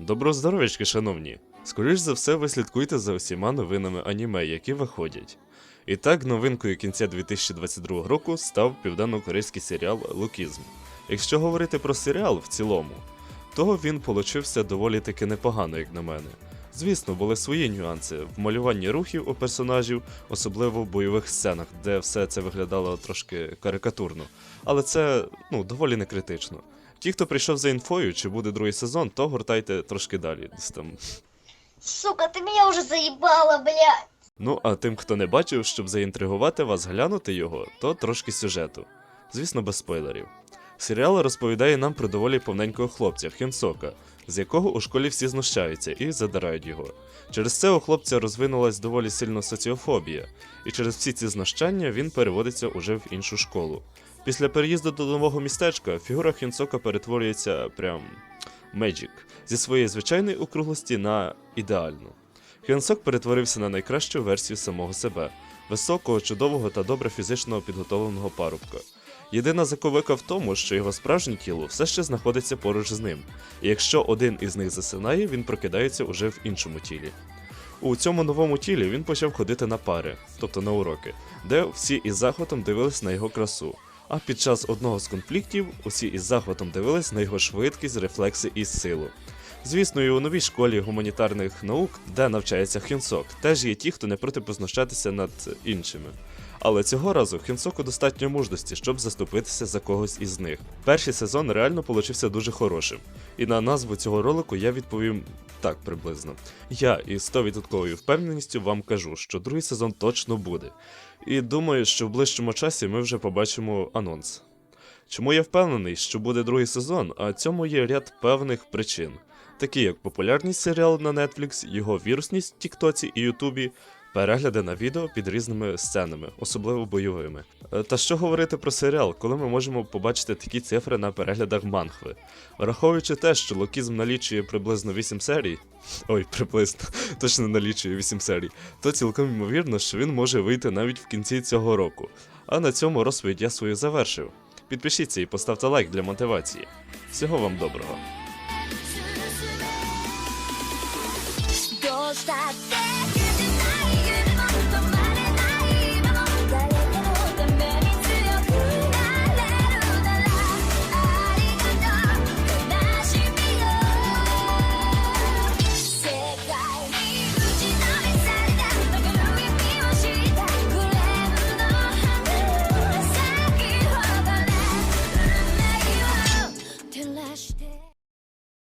Добро здоров'ячки, шановні! Скоріш за все, ви слідкуєте за усіма новинами аніме, які виходять. І так, новинкою кінця 2022 року став південно-корейський серіал Лукізм. Якщо говорити про серіал в цілому, то він получився доволі таки непогано, як на мене. Звісно, були свої нюанси в малюванні рухів у персонажів, особливо в бойових сценах, де все це виглядало трошки карикатурно. Але це ну, доволі не критично. Ті, хто прийшов за інфою, чи буде другий сезон, то гортайте трошки далі. Десь там. Сука, ты меня уже заебала, блядь. Ну, а тим, хто не бачив, щоб заінтригувати вас глянути його, то трошки сюжету. Звісно, без спойлерів. Серіал розповідає нам про доволі повненького хлопця Хінсока, з якого у школі всі знущаються і задирають його. Через це у хлопця розвинулась доволі сильно соціофобія, і через всі ці знущання він переводиться уже в іншу школу. Після переїзду до нового містечка фігура Хінсока перетворюється прям Меджік зі своєї звичайної округлості на ідеальну. Хенсок перетворився на найкращу версію самого себе високого, чудового та добре фізично підготовленого парубка. Єдина заковика в тому, що його справжнє тіло все ще знаходиться поруч з ним, і якщо один із них засинає, він прокидається уже в іншому тілі. У цьому новому тілі він почав ходити на пари, тобто на уроки, де всі із захватом дивились на його красу. А під час одного з конфліктів усі із захватом дивились на його швидкість, рефлекси і силу. Звісно, і у новій школі гуманітарних наук, де навчається Хюнсок, теж є ті, хто не проти познущатися над іншими. Але цього разу Хінсоку достатньо мужності, щоб заступитися за когось із них. Перший сезон реально получився дуже хорошим. І на назву цього ролику я відповім так приблизно. Я із 100% впевненістю вам кажу, що другий сезон точно буде. І думаю, що в ближчому часі ми вже побачимо анонс. Чому я впевнений, що буде другий сезон, а цьому є ряд певних причин, такі як популярність серіалу на Netflix, його вірусність в Тіктоці і Ютубі, перегляди на відео під різними сценами, особливо бойовими. Е, Та що говорити про серіал, коли ми можемо побачити такі цифри на переглядах манхви? Враховуючи те, що локізм налічує приблизно 8 серій, ой, приблизно, точно налічує 8 серій, то цілком ймовірно, що він може вийти навіть в кінці цього року. А на цьому розповідь я свою завершив. Підпишіться і поставте лайк для мотивації. Всього вам доброго. どうしたって